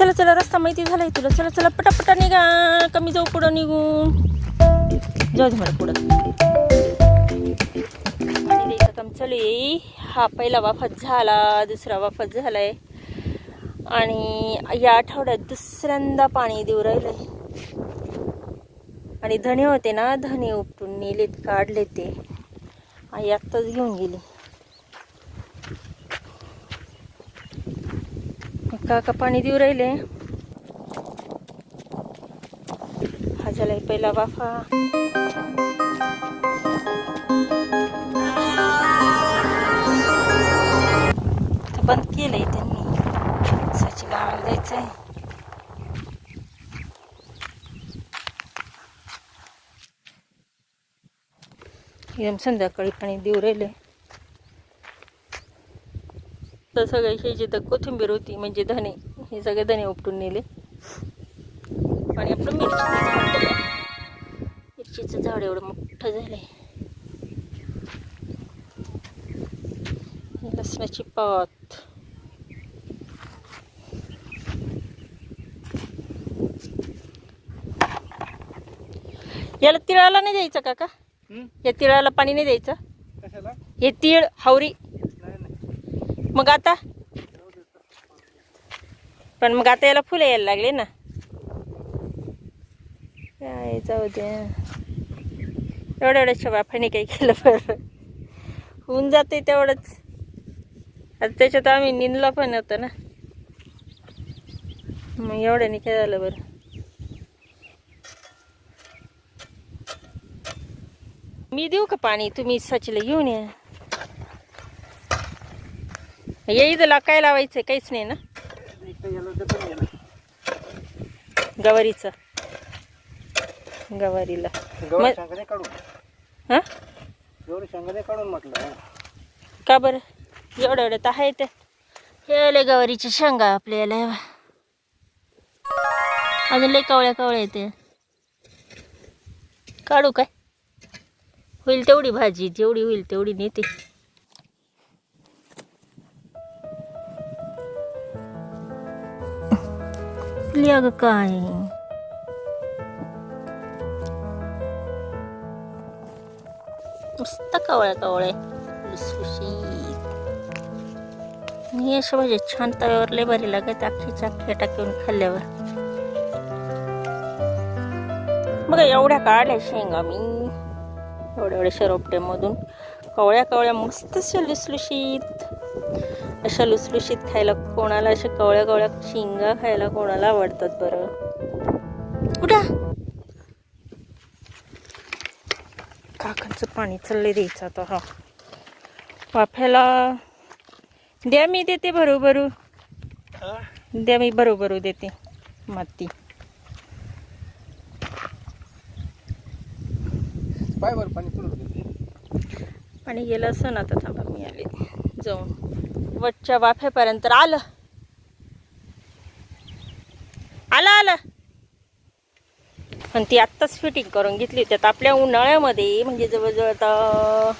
चला चला रस्ता माहिती झालाय तुला. चला चला पटापटा निघा. कमी जाऊ पुढं निघून जाऊ दे मला पुढं. काम चालू आहे हा पहिला वाफत झाला दुसरा वाफत झालाय. आणि या आठवड्यात दुसऱ्यांदा पाणी देऊ राहिलंय आणि धने होते ना धने उपटून नेलेत काढले ते. आई आत्ताच घेऊन गेली. काका पाणी देऊ राहिले. हा झालाय पहिला वाफा. बंद केलंय त्यांनी. सचिला गावाला द्यायचंय एकदम संध्याकाळी पाणी देऊ राहिले. तर सगळे हे जे तर कोथिंबीर होती म्हणजे धने हे सगळे धने उपटून नेले. आणि आपलं बघा. मिरचीचं झाड एवढं मोठं झालंय. ही लसणाची पात. याला तिळाला नाही द्यायचं काका? या तिळाला पाणी नाही द्यायचं. हे तीळ हावरी. मग आता? पण मग आता याला फुलं यायला लागले ना. काय जाऊ दे. एवढ्या एवढ्याच्या बापाने काही केलं बरं. होऊन जाते तेवढंच. आता त्याच्यात आम्ही निंदला पण होतं ना. मग एवढ्याने काय झालं बरं. मी देऊ का पाणी? तुम्ही सचिला घेऊन या. ये इथं काय लावायचं काहीच नाही ना? गवारीचं. गवारीला. हां? काढून म्हटलं. का बरं? एवढं एवढं तर आहे ते. हे आले गवारीच्या शेंगा आपल्याला. अजून लय कवळ्या कवळ्या येते काढू काय? होईल तेवढी भाजी जेवढी होईल तेवढी नेते. कुठली अगं काय मस्त कवळ्या कवळ्या लुसलुशीत मी अशा म्हणजे छान तव्यावर लय भारी लागत अख्खीच्या अख्ख्या टाकून खाल्ल्यावर. बघा एवढ्या काढल्या शेंगा मी. एवढ्या एवढ्या शरोपट्यामधून. कवळ्या कवळ्या मस्त अशा लुसलुशीत. अशा लुसलुशीत खायला कोणाला अशा कवळ्या कवळ्या शेंगा खायला कोणाला आवडतात बरं? कुठं? काकांचं पाणी चाललंय द्यायचं आता हा. वाफ्याला द्या मी देते भरू भरू द्या मी भरू देते माती. पाणी गेलं असं ना आता थांबा मी आले जाऊन. वटच्या वाफ्यापर्यंत आलं. आलं आलं. पण ती आत्ताच फिटिंग करून घेतली त्यात आपल्या उन्हाळ्यामध्ये म्हणजे जवळजवळ आता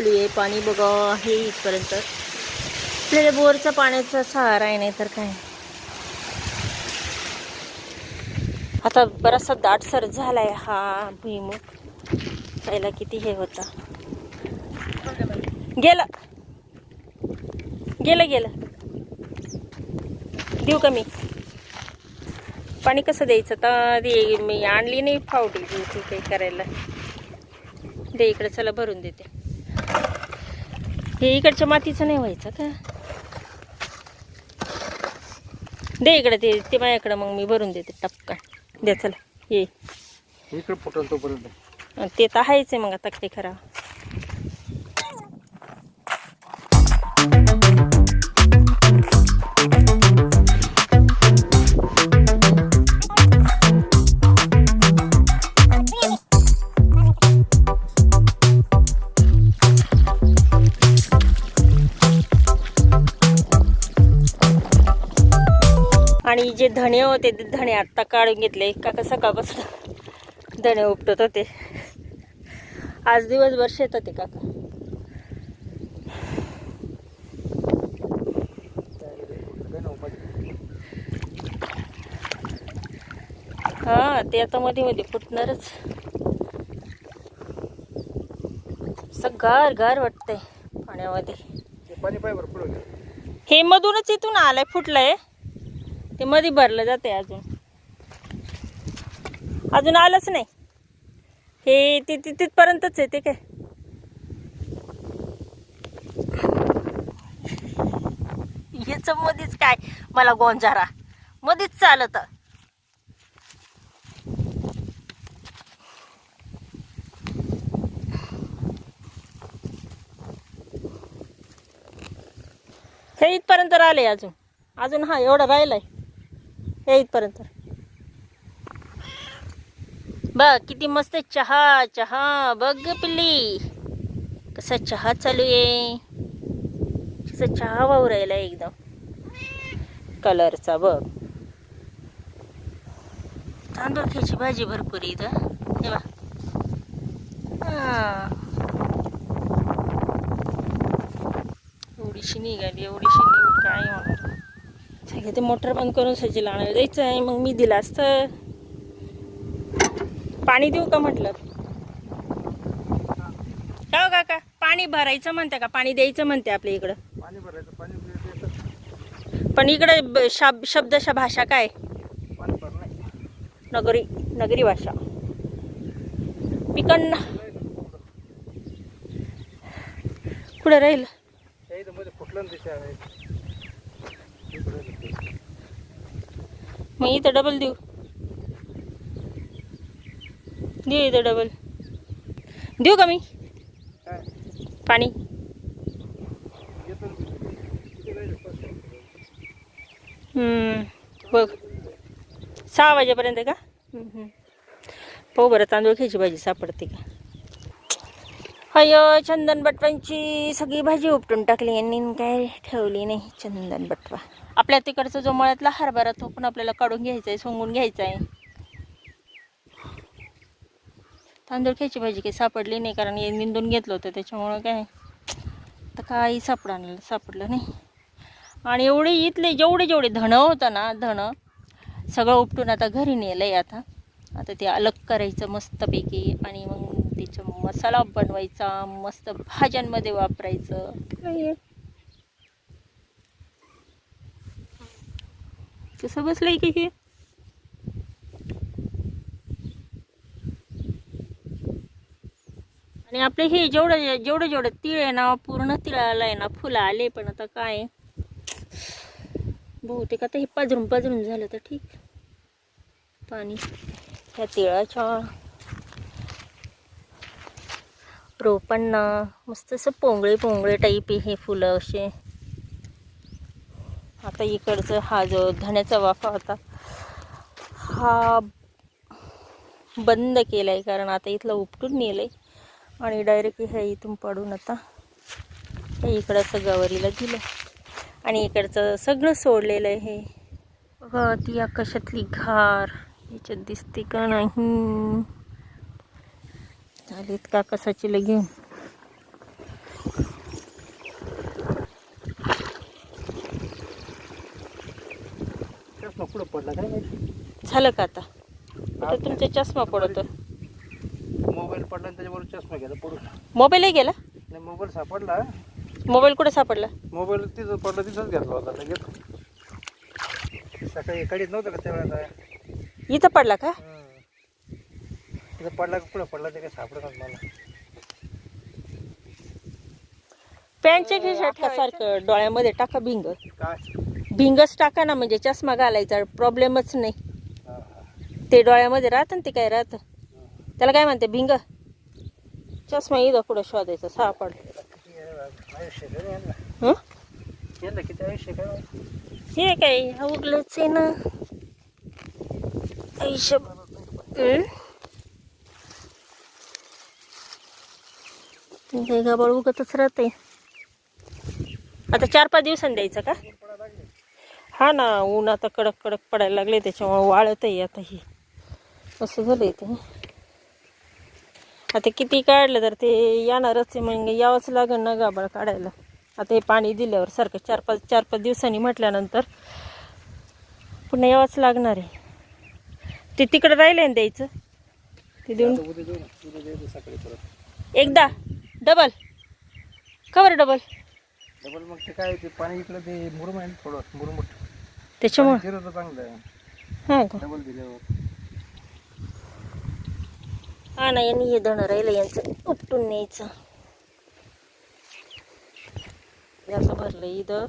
आहे पाणी बघा हे इथपर्यंत. आपल्याला बोरचा पाण्याचा सहारा आहे नाही तर काय? आता बराचसा दाटसर झालाय हा भुईमुख पहिला किती हे होता. गेलं. गेलं गेलं. देऊ का मी? पाणी कसं द्यायचं? तर ते मी आणली नाही फावटी. ती काही करायला. दे इकडे चला भरून देते. हे इकडच्या मातीचं नाही व्हायचं का? दे इकडे ते ते माझ्याकडं मग मी भरून देते टपका द्या चला. ये. इकडे फुटल तोपर्यंत. ते तर आहेच आहे मग आता काय करा धणे होते ते धणे आत्ता काढून घेतले. काका सकाळपासून धणे उपटत होते. आज दिवसभर शेतात आहे काका. हा ते आता मध्ये मध्ये फुटणारच. गार गार वाटतंय पाण्यामध्ये. हे मधूनच इथून आलंय फुटलंय. ते मध्ये भरलं जाते अजून. अजून आलंच नाही. हे ते तिथपर्यंतच आहे ते काय? याच मध्येच काय? मला गोंजारा. मध्येच चालत. हे इथपर्यंत राहिले अजून. अजून हा एवढं राहिलंय. हे इथपर्यंत. बघ किती मस्त चहा चहा. बघ ग पिल्ली. कसा चहा चालू आहे. कसा चहा वाहू राहिला एकदम. कलरचा बघ. तांदूळ तांदूळख्याची भाजी भरपूर इथं. हे बा एवढीशी निघाली एवढीशी निघून काय होणार? सगळे ते मोटर बंद करून सज्जी आणायला द्यायचं आहे मग मी दिला असतं. पाणी देऊ का म्हटलं? का हो काका पाणी भरायचं म्हणते का? पाणी द्यायचं म्हणते आपल्या इकडं. पाणी इकडे शब शब्दशा भाषा काय? नगरी नगरी भाषा. पिकण कुठं राहील त्या इथं मध्ये फुटलं ना त्याच्या आहे इकडं. मग इथं डबल देऊ. देऊ इथं डबल देऊ का मी? पाणी. आहे? बघ. सहा वाजेपर्यंत का? पाहू बरं तांदूळ घ्यायची भाजी सापडते का? अय चंदन बटवांची सगळी भाजी उपटून टाकली. यांनी काय ठेवली नाही चंदन बटवा. आपल्या तिकडचा जो मळ्यातला हरभरा तो पण आपल्याला काढून घ्यायचा आहे सोंगून घ्यायचा आहे तांदूळ खायची भाजी काही सापडली नाही कारण हे निंदून घेतलं होतं त्याच्यामुळं काय? तर काही सापडा सापडलं नाही. आणि एवढे इथले जेवढे जेवढे धणं होतं ना धणं सगळं उपटून आता घरी नेलं आहे आता. आता ते अलग करायचं मस्तपैकी आणि मग त्याचा मसाला बनवायचा मस्त भाज्यांमध्ये वापरायचं. काय कसं बसलंय की हे? आणि आपले हे जेवढं जेवढं जेवढं तिळ आहे ना पूर्ण तिळाला आहे ना फुलं आले पण आता काय? बहुतेक आता हे पाजरून पाजरून झालं तर ठीक. पाणी ह्या तिळाच्या रोपांना मस्त असं पोंगळे पोंगळे टाईप आहे हे फुलं असे. आता इकडचं हा जो धण्याचा वाफा होता हा बंद केला आहे कारण आता इथलं उपटून नेलं आहे आणि डायरेक्ट ह्या इथून पाडून आता हे इकडचं गवारीला दिलं आणि इकडचं सगळं सोडलेलं आहे हे. बघा ती आकाशातली घार याच्यात दिसते का नाही? आलीत का कसाची घेऊन चष्मा पुढं पडला काय माहिती? झालं का आता? आता तुमचा चष्मा पडतो मोबाईल पडला आणि त्याच्याबरोबर चष्मा गेला पडून. मोबाईलही गेला? नाही मोबाईल सापडला. मोबाईल कुठे सापडला? मोबाईल तिथं पडला तिथंच घेतला होता. लगेच सकाळी कडीत नव्हतं का त्यावेळेला इथं पडला का? तिथं पडला का पुढं पडला ते काही सापडत मला. पॅन्टच्या खिशात सारखं डोळ्यामध्ये टाका भिंग. काय? भिंगच टाका ना म्हणजे चष्मा घालायचा प्रॉब्लेमच नाही. हा, हा. ते डोळ्यामध्ये राहतं ना ते काय राहतं. त्याला काय म्हणते भिंग? चष्मा इथं कुठं शोधायचं? सापड. किती आहे आयुष्य काय यांना? हं? यांना किती आयुष्य काय हे काय उगलंच आहे ना. आयुष्य हं? ते गबाळ उगतच राहते आता चार पाच दिवसांनी द्यायचं का? हा ना ऊन आता कडक कडक पडायला लागले त्याच्यामुळे वाळत आहे आता हे. असं झालंय ते. आता किती काढलं तर ते येणारच आहे म्हणजे यावंच लागेल ना गाबाळ काढायला. आता हे पाणी दिल्यावर सारखं चार पाच चार पाच दिवसांनी म्हटल्यानंतर पुन्हा यावंच लागणार आहे. ते तिकडे राहिलंय ना द्यायचं? ते देऊन. एकदा? डबल. Cover double? डबल मग ते काय ते पाणी इकडं ते मुरुम आहे ना थोडं मुरुमट त्याच्यामुळं? चांगलं आहे. हां का? डबल दिल्यावर. हा ना यांनी हे धणं राहिलं यांचं उपटून न्यायचं. हे असं भरलं इथं.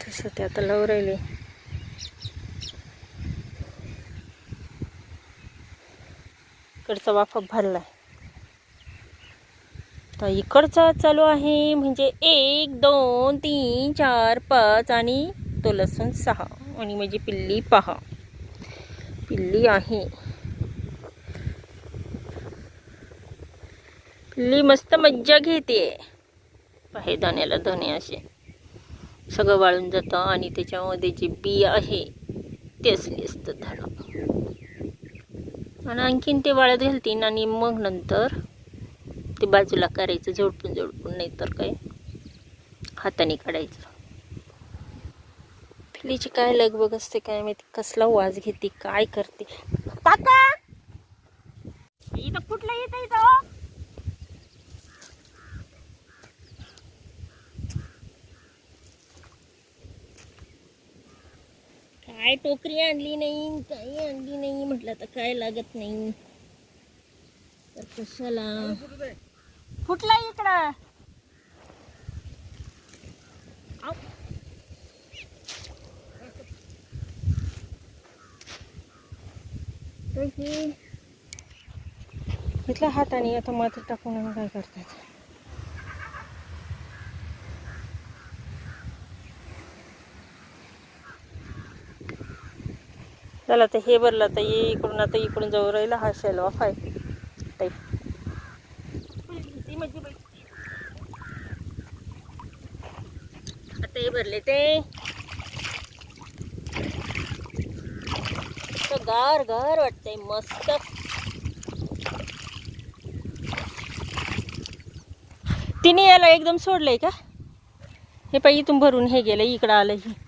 तसं ते आता लव राहिले? इकडचा वाफा भरलाय. तर इकडचा चालू आहे म्हणजे एक दोन तीन चार पाच आणि तो लसूण सहा. आणि माझी पिल्ली पहा. पिल्ली आहे. पिल्ली मस्त मज्जा घेते. आहे दाण्याला धणे असे. सगळं वाळून जातं आणि त्याच्यामध्ये जे बी आहे ते असली असतं धणं आणि आणखीन ते वाळत घालतीन आणि मग नंतर ते बाजूला करायचं झोडपून झोडपून नाही तर काय? हाताने काढायचं. पिलीची काय लगबग असते काय माहिती? कसला वाज घेते काय करते? काका! इथं कुठलं येत काय टोकरी आणली नाही काही आणली नाही म्हटलं तर काय लागत नाही. तर कशाला? फुटला इकडं? आऊ. हाताने आता मात्र टाकून काय करतात? चला तर हे भरलं आता ये इकडून आता इकडून जाऊ राहिला हा शेलवाफ आहे. टाईप आता हे भरले ते. गार गार वाटतंय मस्त. तिने याला एकदम सोडलंय का? हे पाहिजे इथून भरून हे गेलं इकडं आलं हे.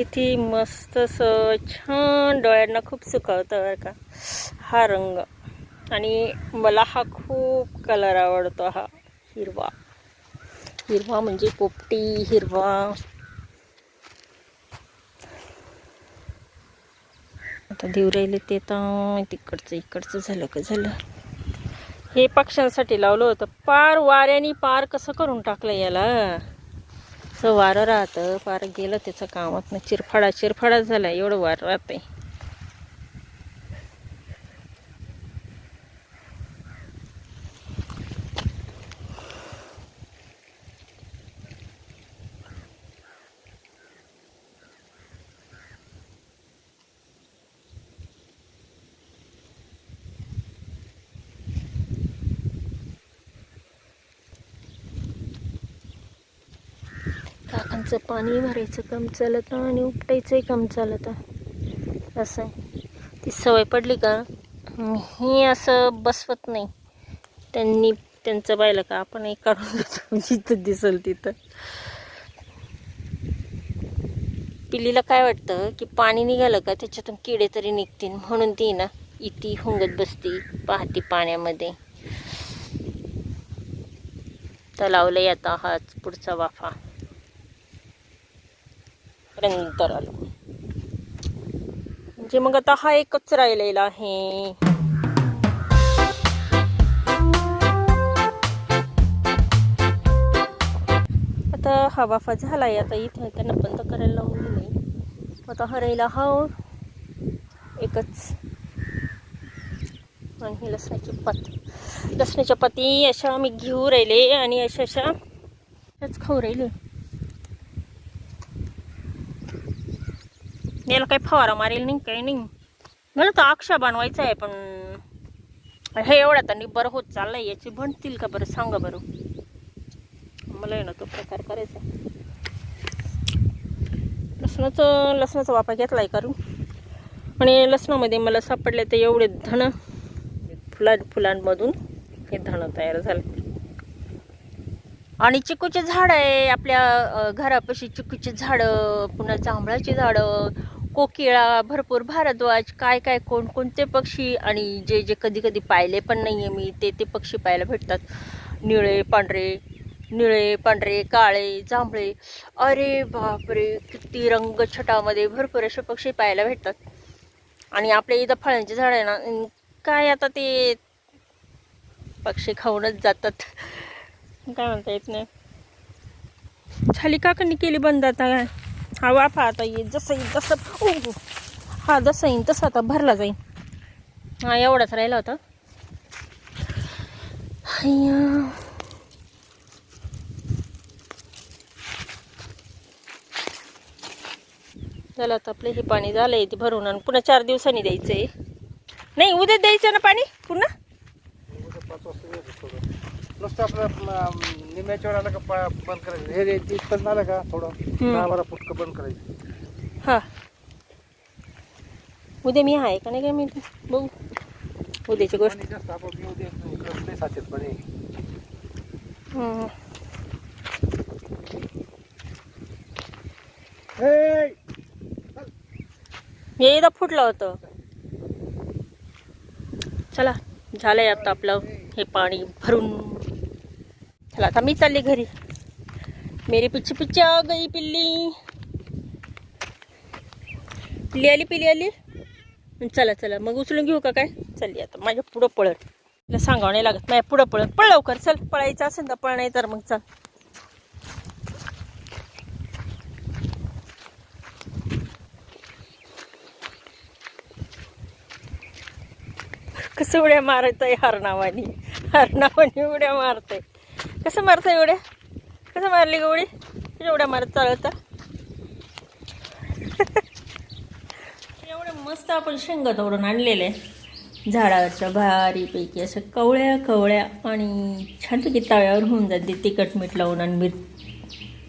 किती मस्त असं छान डोळ्यांना खूप सुखावतं बरं का. हा रंग. आणि मला हा खूप कलर आवडतो हा हिरवा. हिरवा म्हणजे पोपटी हिरवा. आता देऊ राहिले ते तर तिकडचं इकडचं झालं का झालं. हे पक्ष्यांसाठी लावलं होतं. पार वाऱ्याने पार कसं करून टाकलं याला? असं वारं राहतं फार गेलं त्याचं कामात ना चिरफाडा चिरफाडा झाला एवढं वारं राहतंय. काकांचं पाणी भरायचं काम चालतं आणि उपटायचंही काम चालतं. असं आहे. ती सवय पडली का? हे असं बसवत नाही. त्यांनी त्यांचं पाहिलं का? आपण एक काढून देतो जिथं दिसल तिथं. पिल्लीला काय वाटतं की पाणी निघालं का त्याच्यातून किडे तरी निघतील? म्हणून ती ना इती हुंगत बसती पाहती पाण्यामध्ये. तलावलंय आता हाच पुढचा वाफा. नंतर आलो. म्हणजे मग आता हा एकच राहिलेला आहे. आता हा वाफा झालाय आता इथे त्यांना बंद करायला लावून नाही आता हा राहिला हा एकच. आणि ही लसणाची पात. लसणाच्या पाती अशा आम्ही घेऊ राहिले आणि अशा अशा अशाच खाऊ राहिले. याला काही फवारा मारेल नाही काही नाही. मला तर अक्षा बनवायचं आहे पण हे एवढा तर बरं होत चाललंय याची म्हणतील का बरं सांगा बरं. मला आहे ना तो प्रकार करायचा लसणाचं लसणाचा वापर घेतलाय करून. आणि लसणामध्ये मला सापडले तर एवढे धण फुला फुलांमधून हे धन तयार झाले. आणि चिकूचे झाड आहे आपल्या घरापाशी चिकूचे झाडं पुन्हा जांभळाची झाडं कोकिळा भरपूर भारद्वाज काय काय कोण कोणते पक्षी आणि जे जे कधी कधी पाहिले पण नाही आहे मी ते ते पक्षी पाहायला भेटतात. निळे पांढरे निळे पांढरे काळे जांभळे. अरे बापरे किती रंगछटामध्ये भरपूर असे पक्षी पाहायला भेटतात. आणि आपल्या इथं फळांची झाडं आहे ना काय आता ते पक्षी खाऊनच जातात. काय म्हणता येत नाही. झाली काकांनी केली बंद आता. काय हा वाफा आता येईल जसं येईल तसं. ओ हा जसं येईल तसं आता भरला जाईल हा एवढाच राहिला होता. हैया. झालं आता आपलं हे पाणी झालंय ते भरून आणि पुन्हा चार दिवसांनी द्यायचंय. नाही उद्या द्यायचं ना पाणी? पुन्हा? पाच वाजता नुसतं आपलं निम्याच्या वेळाला का पा- बंद करायचं. हे इथपर्यंत आलं का थोडं? दहा बारा फुटकं बंद करायचं. हा. उद्या मी आहे का नाही काय मी बघू. उद्याची गोष्ट. पाणी जास्त आपण येऊ दे इकडं लय साचेत पाणी. हम्म. हे! हे एकदा फुटलं होतं. चला झालंय आता आपलं. हे पाणी भरून. चला आता मी चालली घरी. मेरी पिच्ची पिच्ची आ गई पिल्ली. पिल्ली आली पिल्ली आली? चला चला. मग उचलून घेऊ का काय? चालली आता. माझ्या पुढं पळत तिला सांगावं नाही लागत. माझ्या पुढं पळत पळ लवकर. चल पळायचं असेल तर पळ नाही तर मग चल. कसं उड्या मारायचं आहे हरणावानी हरणावानी उड्या मारतय कसं मारतंय उड्या कसं मारली ग उडी? कशा उड्या मारत चालवता एवढं मस्त आपण शेंगा तोडून आणलेले. झाडावरच्या भारीपैकी असं कवळ्या कवळ्या आणि छानपैकी तव्यावर होऊन जाते तिखट मीठ लावून आणि मिर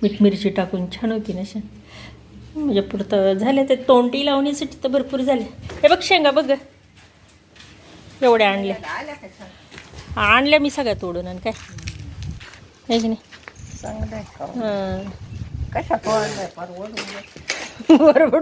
मीठ मिरची टाकून छान होती ना शेंग म्हणजे पुरतं झाले ते तोंडी लावण्यासाठी तर भरपूर झाले. हे बघ शेंगा बघ. एवढ्या आणल्या. आणल्या मी सगळ्या तोडून आणि काय? आहे की नाही? हां. कशा बरोबर